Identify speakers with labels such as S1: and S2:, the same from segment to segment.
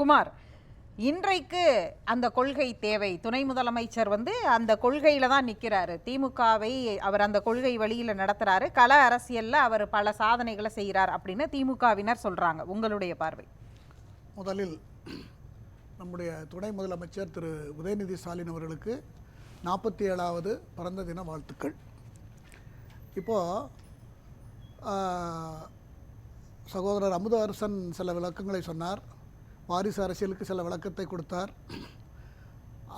S1: குமார் இன்றைக்கு அந்த கொள்கை தேவை. துணை முதலமைச்சர் வந்து அந்த கொள்கையில் தான் நிற்கிறாரு திமுகவை அவர் அந்த கொள்கை வழியில் நடத்துகிறாரு கள அரசியலில் அவர் பல சாதனைகளை செய்கிறார் அப்படின்னு திமுகவினர் சொல்கிறாங்க உங்களுடைய பார்வை.
S2: முதலில் நம்முடைய துணை முதலமைச்சர் திரு. உதயநிதி ஸ்டாலின் அவர்களுக்கு நாற்பத்தி ஏழாவது பிறந்த தின வாழ்த்துக்கள். இப்போது சகோதரர் அமுத அரசன் சில விளக்கங்களை சொன்னார். வாரிசு அரசியலுக்கு சில விளக்கத்தை கொடுத்தார்.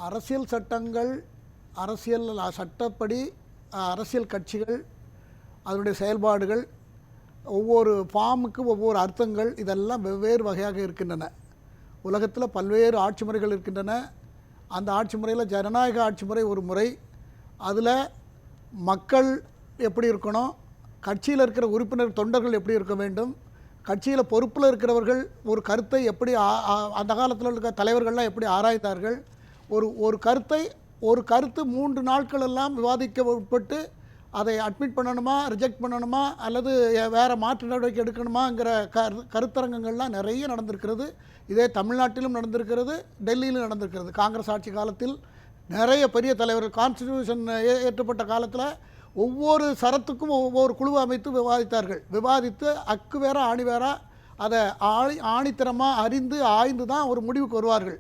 S2: அரசியல் சட்டங்கள் அரசியல் சட்டப்படி அரசியல் கட்சிகள் அதனுடைய செயல்பாடுகள் ஒவ்வொரு ஃபார்முக்கும் ஒவ்வொரு அர்த்தங்கள் இதெல்லாம் வெவ்வேறு வகையாக இருக்கின்றன. உலகத்தில் பல்வேறு ஆட்சி முறைகள் இருக்கின்றன. அந்த ஆட்சி முறையில் ஜனநாயக ஆட்சி முறை ஒரு முறை. அதில் மக்கள் எப்படி இருக்கணும் கட்சியில் இருக்கிற உறுப்பினர் தொண்டர்கள் எப்படி இருக்க வேண்டும் கட்சியில் பொறுப்பில் இருக்கிறவர்கள் ஒரு கருத்தை எப்படி அந்த காலத்தில் இருக்க தலைவர்கள்லாம் எப்படி ஆராய்ந்தார்கள்? ஒரு ஒரு கருத்தை ஒரு கருத்து மூன்று நாட்கள் எல்லாம் விவாதிக்க உட்பட்டு அதை அட்மிட் பண்ணணுமா ரிஜெக்ட் பண்ணணுமா அல்லது வேறு மாற்று நடவடிக்கை எடுக்கணுமாங்கிற கரு கருத்தரங்கங்கள்லாம் நிறைய நடந்திருக்கிறது. இதே தமிழ்நாட்டிலும் நடந்திருக்கிறது டெல்லியிலும் நடந்திருக்கிறது. காங்கிரஸ் ஆட்சி காலத்தில் நிறைய பெரிய தலைவர்கள் கான்ஸ்டிடியூஷன் ஏற்றப்பட்ட காலத்தில் ஒவ்வொரு சரத்துக்கும் ஒவ்வொரு குழுவை அமைத்து விவாதித்தார்கள். விவாதித்து அக்கு வேற ஆணி வேற அதை ஆணி ஆணித்தரமாக அறிந்து ஆய்ந்து தான் ஒரு முடிவுக்கு வருவார்கள்.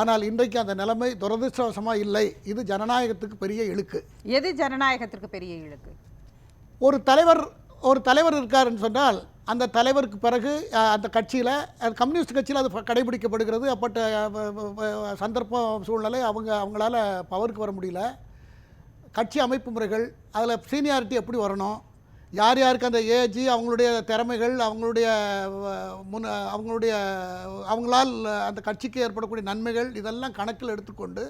S2: ஆனால் இன்றைக்கு அந்த நிலைமை துரதிருஷ்டவசமாக இல்லை. இது ஜனநாயகத்துக்கு பெரிய இழுக்கு.
S1: எது ஜனநாயகத்திற்கு பெரிய இழுக்கு? ஒரு
S2: தலைவர் ஒரு தலைவர் இருக்காருன்னு சொன்னால் அந்த தலைவருக்கு பிறகு அந்த கட்சியில் கம்யூனிஸ்ட் கட்சியில் அது கடைபிடிக்கப்படுகிறது. அப்பட்ட சந்தர்ப்பம் சூழ்நிலை அவங்க அவங்களால பவருக்கு வர முடியல. கட்சி அமைப்பு முறைகள் அதில் சீனியாரிட்டி எப்படி வரணும் யார் யாருக்கு அந்த ஏஜ் அவங்களுடைய திறமைகள் அவங்களுடைய முன் அவங்களுடைய அவங்களால் அந்த கட்சிக்கு ஏற்படக்கூடிய நன்மைகள் இதெல்லாம் கணக்கில் எடுத்துக்கொண்டு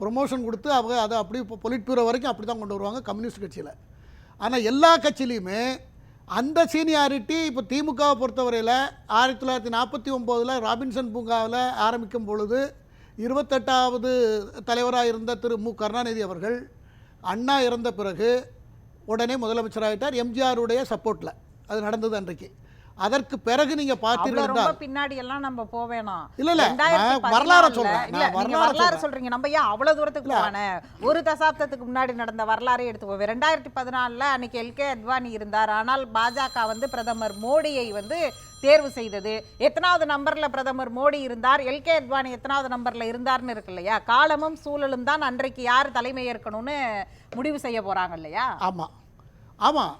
S2: ப்ரொமோஷன் கொடுத்து அவங்க அதை அப்படி இப்போ பொலிட்பியூரோ வரைக்கும் அப்படி தான் கொண்டு வருவாங்க கம்யூனிஸ்ட் கட்சியில். ஆனால் எல்லா கட்சியிலையுமே அந்த சீனியாரிட்டி இப்போ திமுகவை பொறுத்தவரையில் ஆயிரத்தி தொள்ளாயிரத்தி நாற்பத்தி ஒம்போதில் ராபின்சன் பூங்காவில் ஆரம்பிக்கும் பொழுது இருபத்தெட்டாவது தலைவராக இருந்த திரு மு கருணாநிதி அவர்கள் அண்ணா இறந்த பிறகு உடனே முதலமைச்சராகிட்டார் எம்ஜிஆருடைய சப்போர்ட்டில் அது நடந்தது அன்றைக்கு. அதற்கு பிறகு
S1: அவ்வளவு
S2: பார்த்தீர்கள்
S1: பின்னாடி எல்லாம் நம்ம போவேணாம்
S2: இல்ல, இல்ல, வரலாறை சொல்றேன்.
S1: இல்ல, நீங்க
S2: வரலாறை.
S1: சொல்றீங்க. நம்ம ஏன் அவ்வளவு தூரத்துக்கு போன? ஒரு தசாப்தத்துக்கு முன்னாடி நடந்த வரலாறே எடுத்துக்கோங்க ரெண்டாயிரத்தி பதினாலுல அன்னைக்கு எல்கே அத்வானி இருந்தார். ஆனால் பாஜக வந்து பிரதமர் மோடியை வந்து தேர்வு செய்தது. எத்தனாவது நம்பர்ல பிரதமர் மோடி இருந்தார்? எல்கே அத்வானி எத்தனாவது நம்பர்ல இருந்தார்னு இருக்கு இல்லையா? காலமும் சூழலும் தான் அன்றைக்கு யார் தலைமை ஏற்கணும்னு முடிவு செய்ய போறாங்க இல்லையா?
S2: ஆமாம் ஆமாம்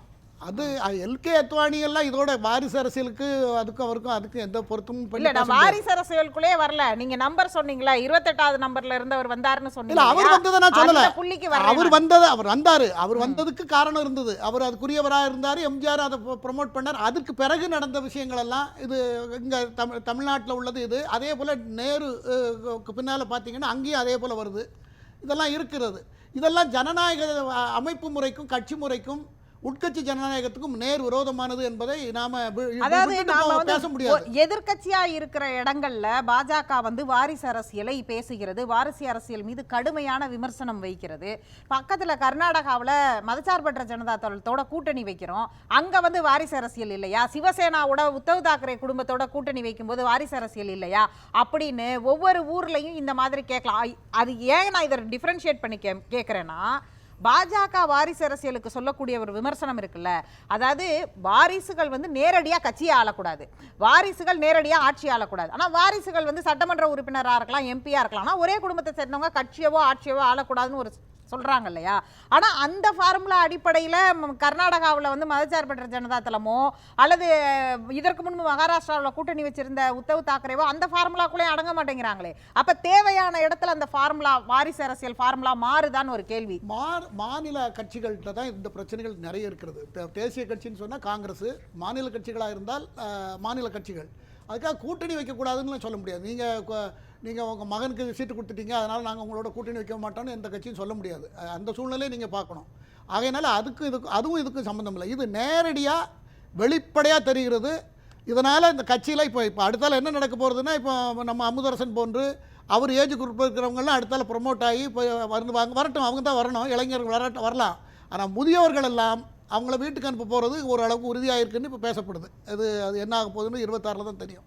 S2: அது எல்கே அத்வானி எல்லாம் இதோட வாரிசு அரசியலுக்கு அதுக்கும் அவருக்கும் அதுக்கும் எந்த பொருத்தமும்
S1: இல்ல நான். வாரிசு அரசியலுக்குள்ளே வரல. நீங்க நம்பர் சொன்னீங்களா? இருபத்தெட்டாவது நம்பர்ல இருந்தவர் வந்தாருன்னு
S2: இல்ல
S1: சொன்னீங்க
S2: அவர்? வந்ததை நான் சொல்லல.
S1: புள்ளிக்கு
S2: அவர் வந்தது அவர் வந்தாரு. அவர் வந்ததுக்கு காரணம் இருந்தது. அவர் அதுக்குரியவராக இருந்தார் எம்ஜிஆர் அதை ப்ரொமோட் பண்ணார். அதுக்கு பிறகு நடந்த விஷயங்கள் எல்லாம் இது இங்க தமிழ் தமிழ்நாட்டில் உள்ளது இது. அதே போல நேரு பின்னால பார்த்தீங்கன்னா அங்கேயும் அதே போல வருது. இதெல்லாம் இருக்கிறது. இதெல்லாம் ஜனநாயக அமைப்பு முறைக்கும் கட்சி முறைக்கும் உட்கட்சி ஜனநாயகத்துக்கும் நேர் விரோதமானது என்பதை நாம
S1: அதாவது நாம
S2: பேச முடியாது.
S1: எதிர்க்கட்சியா இருக்கிற இடங்கள்ல பாஜக வந்து வாரிசு அரசியலை பேசுகிறது வாரிசு அரசியல் மீது கடுமையான விமர்சனம் வைக்கிறது. பக்கத்துல கர்நாடகாவுல மதச்சார்பற்ற ஜனதா தளத்தோட கூட்டணி வைக்கிறோம். அங்க வந்து வாரிசு அரசியல் இல்லையா? சிவசேனாவோட உத்தவ் தாக்கரே குடும்பத்தோட கூட்டணி வைக்கும்போது வாரிசு அரசியல் இல்லையா? அப்படின்னு ஒவ்வொரு ஊர்லயும் இந்த மாதிரி கேட்கலாம் அது ஏன் நான் இதை டிஃபரன்ஷியேட் பண்ணி கே கேட்குறேன்னா பாஜக வாரிசு அரசியலுக்கு சொல்லக்கூடிய ஒரு விமர்சனம் இருக்குல்ல. அதாவது வாரிசுகள் வந்து நேரடியாக கட்சியை ஆளக்கூடாது. வாரிசுகள் நேரடியாக ஆட்சி ஆளக்கூடாது. ஆனால் வாரிசுகள் வந்து சட்டமன்ற உறுப்பினராக இருக்கலாம் எம்பியாக இருக்கலாம். ஆனால் ஒரே குடும்பத்தை சேர்ந்தவங்க கட்சியவோ ஆட்சியவோ ஆளக்கூடாதுன்னு ஒரு சொல்கிறாங்க இல்லையா ஆனால் அந்த ஃபார்முலா அடிப்படையில் கர்நாடகாவில் வந்து மதச்சார்பற்ற ஜனதா தளமோ அல்லது இதற்கு முன்பு மகாராஷ்டிராவில் கூட்டணி வச்சிருந்த உத்தவ் தாக்கரேவோ அந்த ஃபார்முலாக்குள்ளே அடங்க மாட்டேங்கிறாங்களே. அப்போ தேவையான இடத்துல அந்த ஃபார்முலா வாரிசு அரசியல் ஃபார்முலா மாறுதான்னு ஒரு கேள்வி.
S2: மா- மாநில கட்சிகள்கிட்ட தான் இந்த பிரச்சனைகள் நிறைய இருக்கிறது. தேசிய கட்சின்னு சொன்னால் காங்கிரஸ் மாநில கட்சிகளாக இருந்தால் மாநில கட்சிகள். அதுக்காக கூட்டணி வைக்கக்கூடாதுன்னு சொல்ல முடியாது. நீங்கள் நீங்கள் உங்கள் மகனுக்கு சீட்டு கொடுத்துட்டீங்க அதனால் நாங்கள் உங்களோட கூட்டணி வைக்க மாட்டோம்னு எந்த கட்சியும் சொல்ல முடியாது. அந்த சூழ்நிலையை நீங்கள் பார்க்கணும். ஆகையினால அதுக்கு இதுக்கு அதுவும் இதுக்கும் சம்மந்தம் இல்லை இது நேரடியாக வெளிப்படையாக தெரிகிறது. இதனால் இந்த கட்சியில் இப்போ இப்போ அடுத்தால் என்ன நடக்க போகிறதுன்னா இப்போ நம்ம அமுதரசன் போன்று அவர் ஏஜ் குரூப் இருக்கிறவங்கலாம் அடுத்தால ப்ரொமோட் ஆகி இப்போ வந்து வாங்க வரட்டும் அவங்க தான் வரணும். இளைஞர்கள் வரட்டும் வரலாம். ஆனால் முதியவர்கள் எல்லாம் அவங்கள வீட்டுக்கு அனுப்ப போகிறது ஓரளவுக்கு உறுதியாக இருக்குன்னு இப்போ பேசப்படுது. அது அது என்ன ஆக போகுதுன்னு இருபத்தாறில் தான் தெரியும்.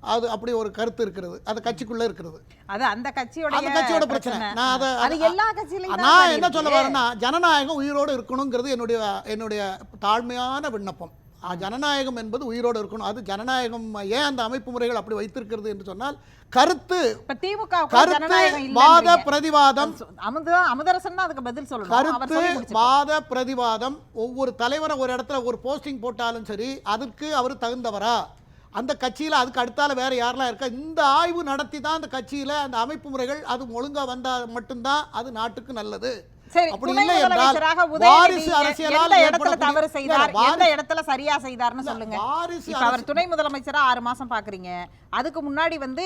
S2: அது அப்படி ஒரு கருத்து இருக்கிறது. அது கட்சிக்குள்ள இருக்கிறது.
S1: அது அந்த கட்சியோட
S2: அந்த கட்சியோட பிரச்சனை. நான் அதை
S1: அது எல்லா கட்சியிலையும்
S2: நான் என்ன சொல்ல. வரேன்னா ஜனநாயகம் உயிரோடு இருக்கணுங்கிறது என்னுடைய என்னுடைய தாழ்மையான விண்ணப்பம். ஜனநாயகம் என்பது உயிரோடு இருக்கணும். அது ஜனநாயகம் ஏன் அந்த அமைப்பு முறைகள் அப்படி வைத்திருக்கிறது என்று சொன்னால் கருத்து
S1: திமுக
S2: கருத்து வாத. பிரதிவாதம்.
S1: அமுது அமுதரசன் அதுக்கு பதில் சொல்லணும்.
S2: கருத்து. வாத பிரதிவாதம். ஒவ்வொரு தலைவரை ஒரு இடத்துல ஒரு போஸ்டிங் போட்டாலும் சரி அதுக்கு அவர் தகுந்தவரா? அந்த கட்சியில் அதுக்கு அடுத்தால் வேறு யாரெல்லாம் இருக்கா? இந்த ஆய்வு நடத்தி தான் அந்த கட்சியில் அந்த அமைப்பு முறைகள் அது ஒழுங்கா வந்தால் மட்டும்தான் அது நாட்டுக்கு நல்லது. அப்படி இல்லை என்றால் வாரிசு அரசியலால்
S1: இடத்துல தவறு செய்தார்? எந்த இடத்துல சரியா செய்தார்னு சொல்லுங்க. இப்ப அவர் துணை முதலமைச்சரா ஆறு மாசம் பாக்குறீங்க. அதுக்கு முன்னாடி வந்து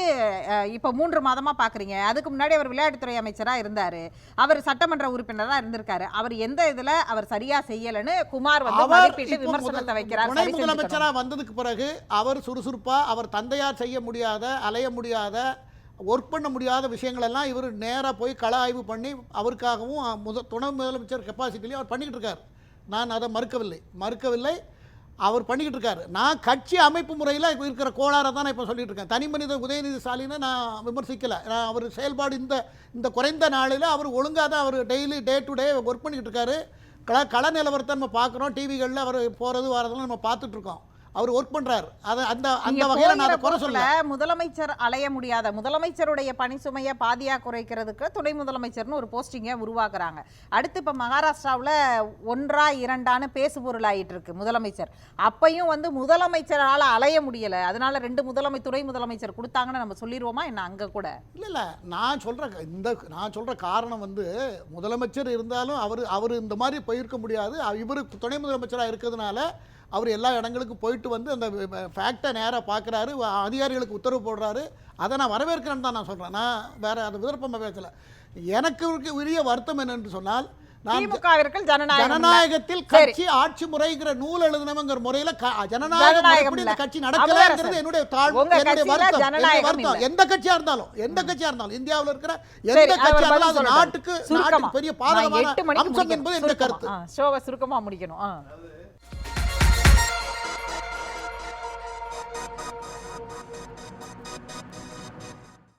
S1: இப்ப மூன்று மாதமா பாக்குறீங்க. அதுக்கு முன்னாடி அவர் விளையாட்டுத்துறை அமைச்சரா இருந்தாரு. அவர் சட்டமன்ற உறுப்பினரா இருந்திருக்காரு. அவர் எந்த இதுல அவர் சரியா செய்யலன்னு குமார் வந்து மதிப்பிட்டு விமர்சனத்தை வைக்கிறார்.
S2: துணை. முதலமைச்சரா வந்ததுக்கு பிறகு அவர் சுறுசுறுப்பா அவர் தந்தையார் செய்ய முடியாத அலைய முடியாத ஒர்க் பண்ண முடியாத விஷயங்களெல்லாம் இவர் நேராக போய் கள ஆய்வு பண்ணி அவருக்காகவும் முத துணை முதலமைச்சர் கெப்பாசிட்டிலையும் அவர் பண்ணிக்கிட்டு இருக்கார். நான் அதை மறுக்கவில்லை. மறுக்கவில்லை. அவர் பண்ணிக்கிட்டு இருக்காரு. நான் கட்சி அமைப்பு முறையில் இருக்கிற கோளாறை தான் நான் இப்போ சொல்லிட்டு இருக்கேன். தனி மனித உதயநிதி ஸ்டாலினை நான் விமர்சிக்கலை. நான் அவர் செயல்பாடு இந்த இந்த குறைந்த நாளில் அவர் ஒழுங்காக தான் அவர் daily day to day work பண்ணிக்கிட்டு இருக்காரு. கள கள நிலவரத்தை நம்ம பார்க்குறோம். டிவிகளில் அவர் போகிறது வரதெல்லாம் நம்ம பார்த்துட்ருக்கோம் அவர் ஒர்க் பண்ணுறாரு அதை அந்த அந்த வகையில் நான் குறை சொல்ல
S1: முதலமைச்சர் அலைய முடியாத முதலமைச்சருடைய பணி சுமையை பாதியா குறைக்கிறதுக்கு துணை முதலமைச்சர்னு ஒரு போஸ்டிங்கை உருவாக்குறாங்க. அடுத்து இப்ப மகாராஷ்டிராவுல ஒன்றா இரண்டான்னு பேசுபொருள் ஆயிட்டு இருக்கு முதலமைச்சர். அப்பையும் வந்து முதலமைச்சரால அலைய முடியல. அதனால ரெண்டு முதலமை துணை முதலமைச்சர் கொடுத்தாங்கன்னு நம்ம சொல்லிடுவோமா என்ன அங்க கூட?
S2: இல்லை இல்லை. நான் சொல்கிற இந்த நான் சொல்கிற காரணம் வந்து முதலமைச்சர் இருந்தாலும் அவர் அவர் இந்த மாதிரி போயிருக்க முடியாது. இவர் துணை முதலமைச்சராக இருக்கிறதுனால அவர் எல்லா இடங்களுக்கும் போயிட்டு வந்து அந்த ஃபேக்டை நேராக பார்க்குறாரு அதிகாரிகளுக்கு உத்தரவு போடுறாரு அதை நான் வரவேற்கிறேன்னு தான் நான் சொல்கிறேன் நான் வேற அது விருப்பமாக பேசலை எனக்கு உரிய வருத்தம் என்னென்று சொன்னால். ஜனநாயகத்தில். கட்சி ஆட்சி முறைங்கிற நூல் எழுதினவங்கிற முறையில
S1: ஜனநாயகம்.
S2: கட்சி நடக்கலங்கிறது என்னுடைய தாழ்
S1: உங்க
S2: என்னுடைய வருத்தம் வருத்தம். எந்த கட்சியா இருந்தாலும் எந்த கட்சியா இருந்தாலும் இந்தியாவுல இருக்கிற எந்த கட்சியா இருந்தாலும். நாட்டுக்கு. நாட்டுக்கு பெரிய பாதகமான அம்சம். என்பது என்னுடைய. கருத்து
S1: சுருக்கமா முடிக்கணும்.